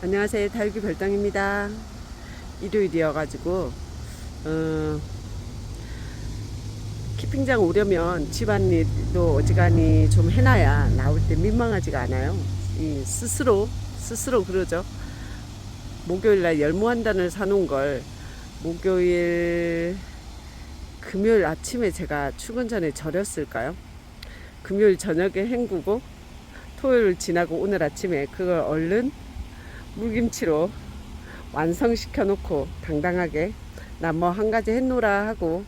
안녕하세요. 다육이 별당입니다. 일요일이어가지고, 어, 키핑장 오려면 집안일도 어지간히 좀 해놔야 나올 때 민망하지가 않아요. 이 스스로, 스스로 그러죠. 목요일날 열무 한 단을 사놓은 걸 목요일, 금요일 아침에 제가 출근 전에 절였을까요? 금요일 저녁에 헹구고 토요일 지나고 오늘 아침에 그걸 얼른 물김치로 완성시켜 놓고 당당하게 나 뭐 한 가지 했노라 하고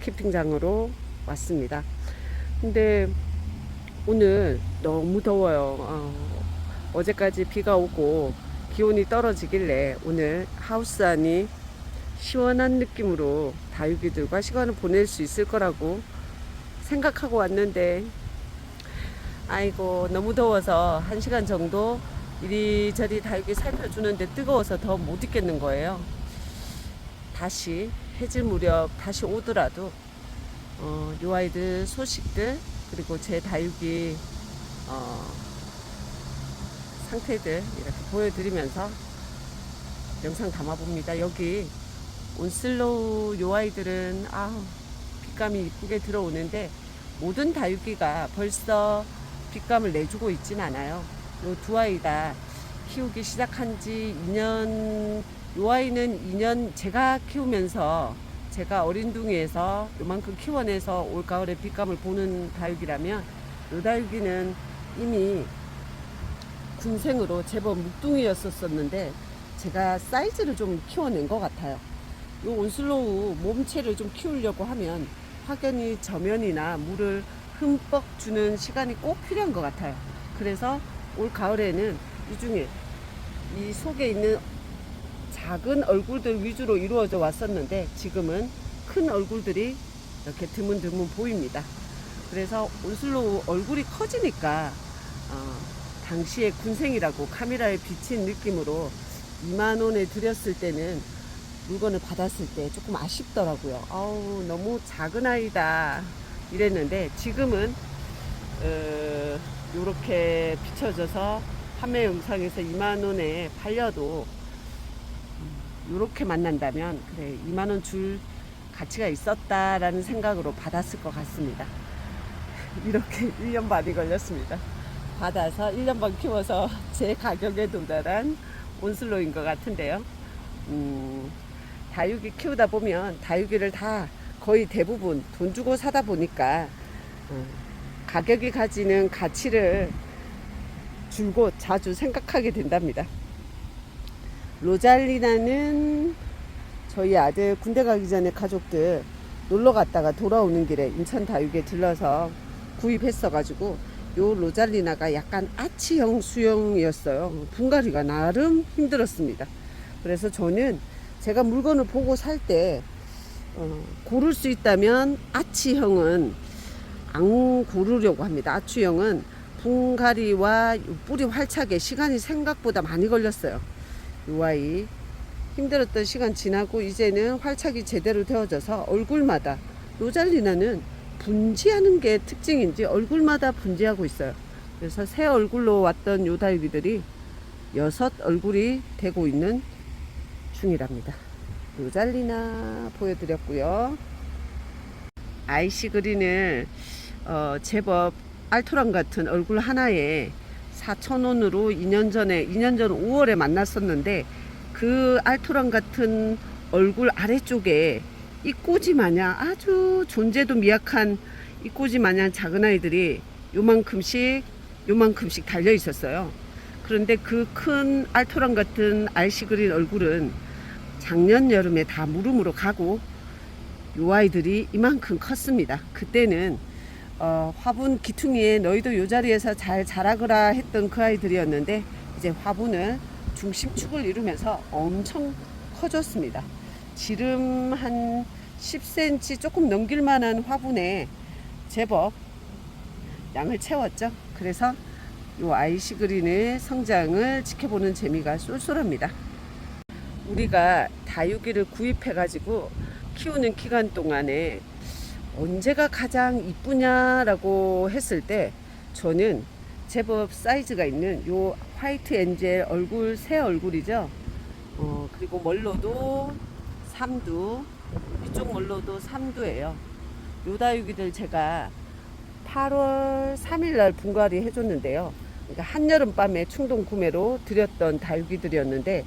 캠핑장으로 왔습니다. 근데 오늘 너무 더워요. 어, 어제까지 비가 오고 기온이 떨어지길래 오늘 하우스 안이 시원한 느낌으로 다육이들과 시간을 보낼 수 있을 거라고 생각하고 왔는데 아이고 너무 더워서 한 시간 정도 이리저리 다육이 살펴주는데 뜨거워서 더 못 있겠는 거예요. 다시 해질 무렵 다시 오더라도 어, 요 아이들 소식들 그리고 제 다육이 어, 상태들 이렇게 보여드리면서 영상 담아봅니다. 여기 온슬로우 요 아이들은 아우 빛감이 이쁘게 들어오는데 모든 다육이가 벌써 빛감을 내주고 있진 않아요. 요 두 아이 다 키우기 시작한 지 2년, 요 아이는 2년 제가 키우면서 제가 어린둥이에서 요만큼 키워내서 올 가을에 빛감을 보는 다육이라면 요 다육이는 이미 군생으로 제법 묵둥이였었었는데 제가 사이즈를 좀 키워낸 것 같아요. 요 온슬로우 몸체를 좀 키우려고 하면 확연히 저면이나 물을 흠뻑 주는 시간이 꼭 필요한 것 같아요. 그래서 올 가을에는 이 중에 이 속에 있는 작은 얼굴들 위주로 이루어져 왔었는데 지금은 큰 얼굴들이 이렇게 드문드문 보입니다. 그래서 온슬로우 얼굴이 커지니까 어, 당시에 군생이라고 카메라에 비친 느낌으로 2만 원에 드렸을 때는 물건을 받았을 때 조금 아쉽더라고요. 아우 너무 작은 아이다 이랬는데 지금은 어, 이렇게 비춰져서 판매 영상에서 2만 원에 팔려도 이렇게 만난다면 그래 2만 원 줄 가치가 있었다라는 생각으로 받았을 것 같습니다. 이렇게 1년 반이 걸렸습니다. 받아서 1년 반 키워서 제 가격에 도달한 온슬로인 것 같은데요. 음, 다육이 키우다 보면 다육이를 다 거의 대부분 돈 주고 사다 보니까 어, 가격이 가지는 가치를 줄곧 자주 생각하게 된답니다. 로잘리나는 저희 아들 군대 가기 전에 가족들 놀러 갔다가 돌아오는 길에 인천 다육에 들러서 구입했어가지고 요 로잘리나가 약간 아치형 수영이었어요. 분갈이가 나름 힘들었습니다. 그래서 저는 제가 물건을 보고 살때 어, 고를 수 있다면 아치형은 안 고르려고 합니다. 아치형은 분갈이와 뿌리 활착에 시간이 생각보다 많이 걸렸어요. 이 아이 힘들었던 시간 지나고 이제는 활착이 제대로 되어져서 얼굴마다 로잘리나는 분지하는 게 특징인지 얼굴마다 분지하고 있어요. 그래서 새 얼굴로 왔던 요다육이들이 여섯 얼굴이 되고 있는 중이랍니다. 로잘리나 보여드렸고요. 아이시 그린을 어, 제법 알토란 같은 얼굴 하나에 4,000원으로 2년 전에 2년 전 5월에 만났었는데 그 알토란 같은 얼굴 아래쪽에 이 꼬지 마냥 아주 존재도 미약한 이 꼬지 마냥 작은 아이들이 요만큼씩 요만큼씩 달려 있었어요. 그런데 그 큰 알토란 같은 알시그린 얼굴은 작년 여름에 다 무름으로 가고 요 아이들이 이만큼 컸습니다. 그때는 어, 화분 기퉁이에 너희도 요 자리에서 잘 자라거라 했던 그 아이들이었는데 이제 화분을 중심축을 이루면서 엄청 커졌습니다. 지름 한 10cm 조금 넘길 만한 화분에 제법 양을 채웠죠. 그래서 요 아이시 그린의 성장을 지켜보는 재미가 쏠쏠합니다. 우리가 다육이를 구입해 가지고 키우는 기간 동안에 언제가 가장 이쁘냐라고 했을 때 저는 제법 사이즈가 있는 요 화이트 엔젤 얼굴 새 얼굴이죠. 어, 그리고 멀로도 삼두 이쪽 멀로도 삼두예요. 요 다육이들 제가 8월 3일 날 분갈이 해줬는데요. 그러니까 한여름 밤에 충동 구매로 드렸던 다육이들이었는데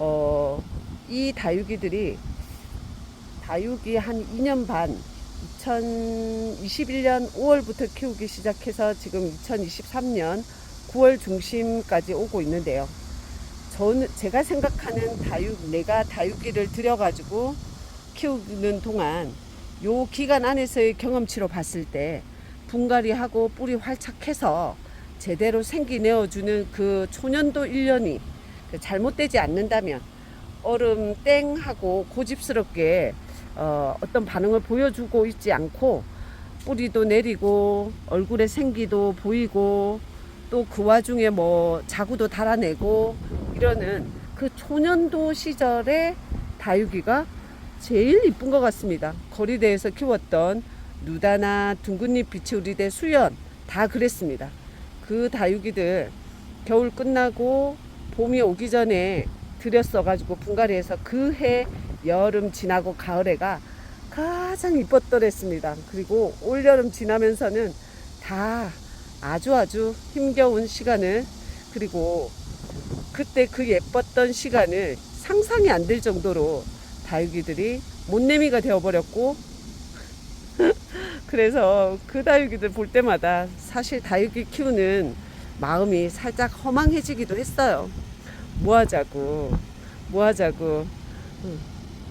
어, 이 다육이들이 다육이 한 2년 반 2021년 5월부터 키우기 시작해서 지금 2023년 9월 중심까지 오고 있는데요. 저는 제가 생각하는 다육 내가 다육이를 들여가지고 키우는 동안 요 기간 안에서의 경험치로 봤을 때 분갈이하고 뿌리 활착해서 제대로 생기 내어주는 그 초년도 1년이 잘못되지 않는다면 얼음 땡 하고 고집스럽게 어, 어떤 반응을 보여주고 있지 않고 뿌리도 내리고 얼굴에 생기도 보이고 또 그 와중에 뭐 자구도 달아내고 이러는 그 초년도 시절의 다육이가 제일 이쁜 것 같습니다. 거리대에서 키웠던 누다나 둥근잎 비치우리대 수연 다 그랬습니다. 그 다육이들 겨울 끝나고 봄이 오기 전에 들였어가지고 분갈이해서 그 해 여름 지나고 가을에가 가장 이뻤더랬습니다. 그리고 올여름 지나면서는 다 아주 아주 힘겨운 시간을 그리고 그때 그 예뻤던 시간을 상상이 안 될 정도로 다육이들이 못내미가 되어버렸고 그래서 그 다육이들 볼 때마다 사실 다육이 키우는 마음이 살짝 허망해지기도 했어요. 뭐 하자고, 뭐 하자고, 응.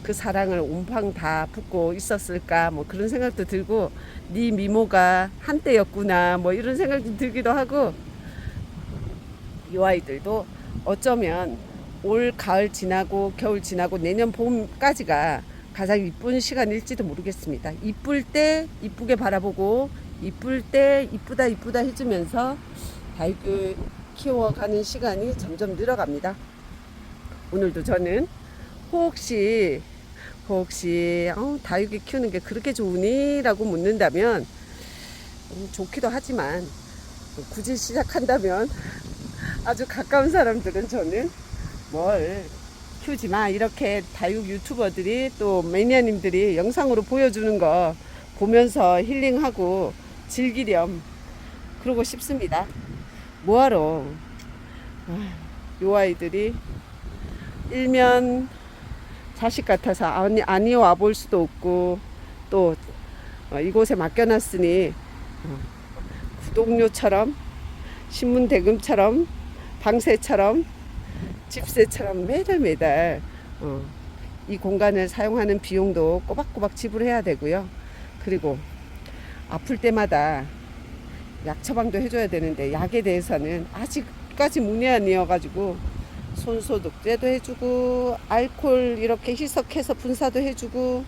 그 사랑을 온팡 다 품고 있었을까, 뭐 그런 생각도 들고, 네 미모가 한때였구나, 뭐 이런 생각도 들기도 하고, 이 아이들도 어쩌면 올 가을 지나고 겨울 지나고 내년 봄까지가 가장 이쁜 시간일지도 모르겠습니다. 이쁠 때 이쁘게 바라보고 이쁠 때 이쁘다 이쁘다 해주면서 다육을 키워가는 시간이 점점 늘어갑니다. 오늘도 저는 혹시 혹시 어, 다육이 키우는 게 그렇게 좋으니? 라고 묻는다면 음, 좋기도 하지만 굳이 시작한다면 아주 가까운 사람들은 저는 뭘 키우지 마. 이렇게 다육 유튜버들이 또 매니아님들이 영상으로 보여주는 거 보면서 힐링하고 즐기렴. 그러고 싶습니다. 뭐하러? 아, 요 아이들이 일면 자식 같아서 아니, 아니 와볼 수도 없고 또 어, 이곳에 맡겨놨으니 어, 구독료처럼 신문 대금처럼 방세처럼 집세처럼 매달 매달 어, 이 공간을 사용하는 비용도 꼬박꼬박 지불해야 되고요. 그리고 아플 때마다 약 처방도 해줘야 되는데 약에 대해서는 아직까지 문외한이어가지고 손소독제도 해주고 알콜 이렇게 희석해서 분사도 해주고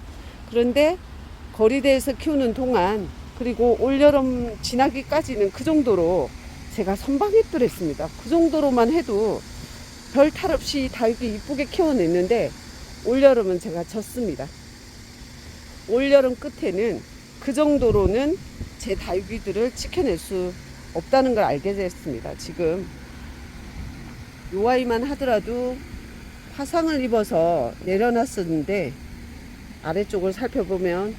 그런데 거리대에서 키우는 동안 그리고 올여름 지나기까지는 그 정도로 제가 선방했더랬습니다. 그 정도로만 해도 별 탈 없이 다육이 이쁘게 키워냈는데 올여름은 제가 졌습니다. 올여름 끝에는 그 정도로는 제 다육이들을 지켜낼 수 없다는 걸 알게 됐습니다. 지금 요 아이만 하더라도 화상을 입어서 내려놨었는데 아래쪽을 살펴보면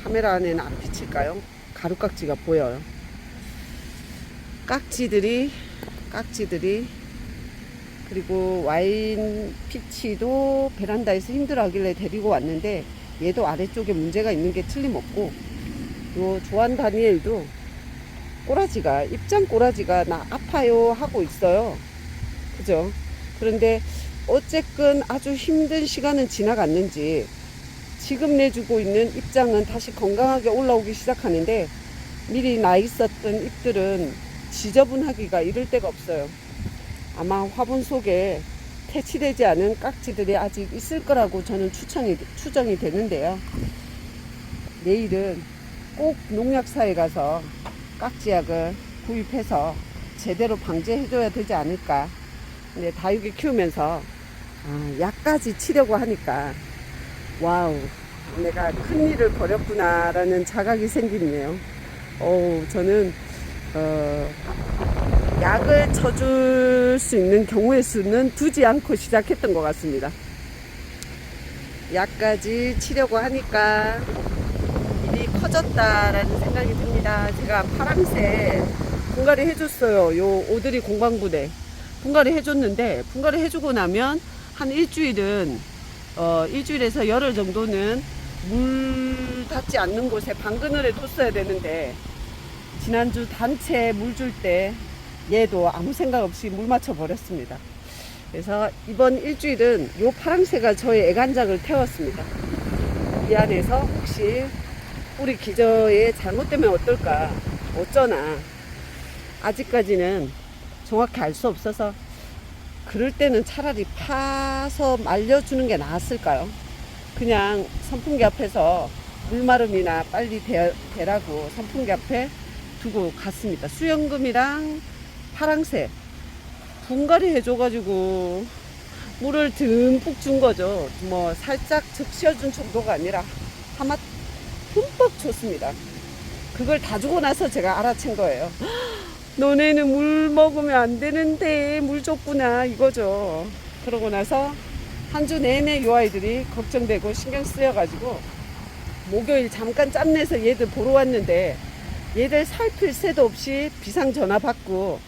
카메라 안에는 안 비칠까요? 가루깍지가 보여요. 깍지들이 깍지들이 그리고 와인 피치도 베란다에서 힘들어하길래 데리고 왔는데 얘도 아래쪽에 문제가 있는 게 틀림없고 요 조한 다니엘도 꼬라지가 입장 꼬라지가 나 아파요 하고 있어요 그죠 그런데 어쨌건 아주 힘든 시간은 지나갔는지 지금 내주고 있는 입장은 다시 건강하게 올라오기 시작하는데 미리 나 있었던 잎들은 지저분하기가 이를 데가 없어요. 아마 화분 속에 퇴치되지 않은 깍지들이 아직 있을 거라고 저는 추정이, 추정이 되는데요. 내일은 꼭 농약사에 가서 깍지약을 구입해서 제대로 방제해줘야 되지 않을까. 근데 다육이 키우면서 아, 약까지 치려고 하니까 와우 내가 큰 일을 벌였구나라는 자각이 생기네요. 어우 저는 어, 약을 쳐줄 수 있는 경우의 수는 두지 않고 시작했던 것 같습니다. 약까지 치려고 하니까 일이 커졌다라는 생각이 듭니다. 제가 파랑새 분갈이 해줬어요. 요 오드리 공방부대 분갈이 해줬는데 분갈이 해주고 나면 한 일주일은 어, 일주일에서 열흘 정도는 물 닿지 않는 곳에 방그늘에 뒀어야 되는데 지난주 단체 물 줄 때 얘도 아무 생각 없이 물 맞춰 버렸습니다. 그래서 이번 일주일은 요 파랑새가 저의 애간장을 태웠습니다. 이 안에서 혹시 우리 기저에 잘못되면 어떨까 어쩌나 아직까지는 정확히 알 수 없어서 그럴 때는 차라리 파서 말려주는 게 나았을까요? 그냥 선풍기 앞에서 물마름이나 빨리 되, 되라고 선풍기 앞에 두고 갔습니다. 수영금이랑 파랑새 분갈이 해줘가지고 물을 듬뿍 준 거죠. 뭐 살짝 적셔준 정도가 아니라 아마 흠뻑 줬습니다. 그걸 다 주고 나서 제가 알아챈 거예요. 너네는 물 먹으면 안 되는데 물 줬구나 이거죠. 그러고 나서 한 주 내내 요 아이들이 걱정되고 신경 쓰여가지고 목요일 잠깐 짬내서 얘들 보러 왔는데 얘들 살필 새도 없이 비상 전화 받고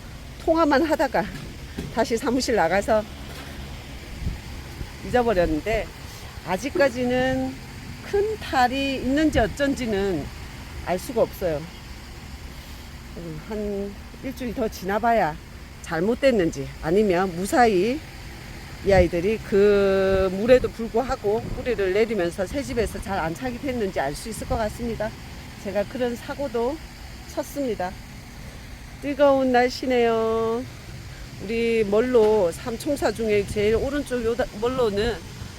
통화만 하다가 다시 사무실 나가서 잊어버렸는데 아직까지는 큰 탈이 있는지 어쩐지는 알 수가 없어요. 음, 한 일주일 더 지나봐야 잘못됐는지 아니면 무사히 이 아이들이 그 물에도 불구하고 뿌리를 내리면서 새 집에서 잘 안착이 됐는지 알 수 있을 것 같습니다. 제가 그런 사고도 쳤습니다. 뜨거운 날씨네요. 우리 멀로 삼총사 중에 제일 오른쪽 요 멀로는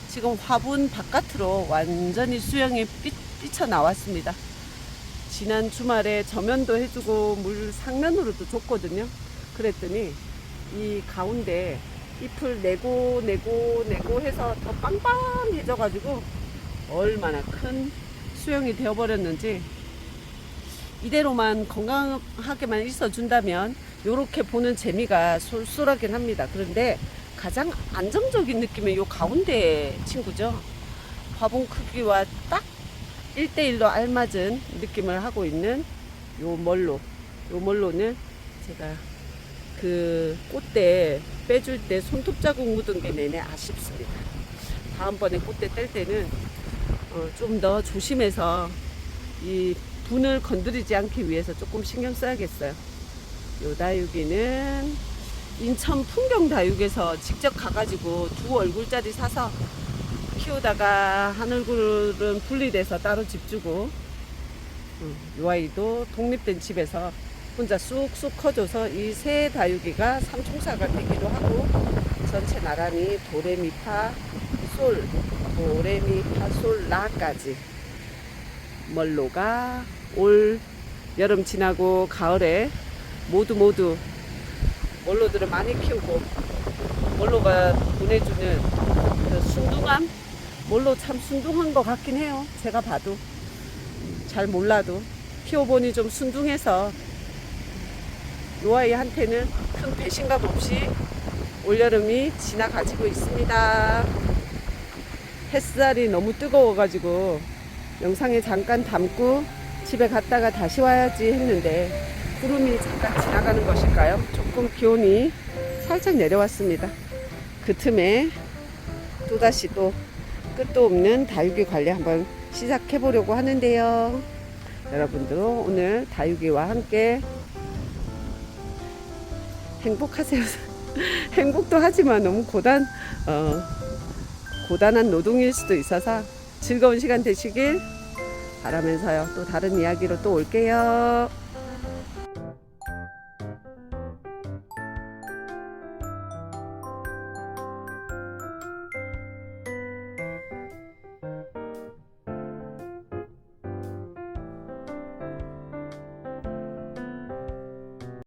지금 화분 바깥으로 완전히 수영이 삐, 삐쳐 나왔습니다. 지난 주말에 저면도 해주고 물 상면으로도 줬거든요. 그랬더니 이 가운데 잎을 내고 내고 내고 해서 더 빵빵해져가지고 얼마나 큰 수영이 되어버렸는지 이대로만 건강하게만 있어준다면 이렇게 보는 재미가 쏠쏠하긴 합니다. 그런데 가장 안정적인 느낌은 요 가운데 친구죠. 화분 크기와 딱 1대1로 알맞은 느낌을 하고 있는 요 멀로. 요 멀로는 제가 그 꽃대 빼줄 때 손톱 자국 묻은 게 내내 아쉽습니다. 다음번에 꽃대 뗄 때는 어, 좀 더 조심해서 이 분을 건드리지 않기 위해서 조금 신경 써야겠어요. 요 다육이는 인천 풍경 다육에서 직접 가가지고 두 얼굴짜리 사서 키우다가 한 얼굴은 분리돼서 따로 집 주고 음, 요 아이도 독립된 집에서 혼자 쑥쑥 커져서 이세 다육이가 삼총사가 되기도 하고 전체 나란히 도레미파 솔 도레미파 솔 라까지 멀로가 올 여름 지나고 가을에 모두 모두 멀로들을 많이 키우고 멀로가 보내주는 그 순둥함 멀로 참 순둥한 것 같긴 해요 제가 봐도 잘 몰라도 키워보니 좀 순둥해서 요 아이한테는 큰 배신감 없이 올여름이 지나가지고 있습니다 햇살이 너무 뜨거워가지고 영상에 잠깐 담고 집에 갔다가 다시 와야지 했는데 구름이 잠깐 지나가는 것일까요? 조금 기온이 살짝 내려왔습니다. 그 틈에 또다시 또 끝도 없는 다육이 관리 한번 시작해 보려고 하는데요. 여러분도 오늘 다육이와 함께 행복하세요. 행복도 하지만 너무 고단, 어, 고단한 노동일 수도 있어서 즐거운 시간 되시길 바라면서요. 또 다른 이야기로 또 올게요.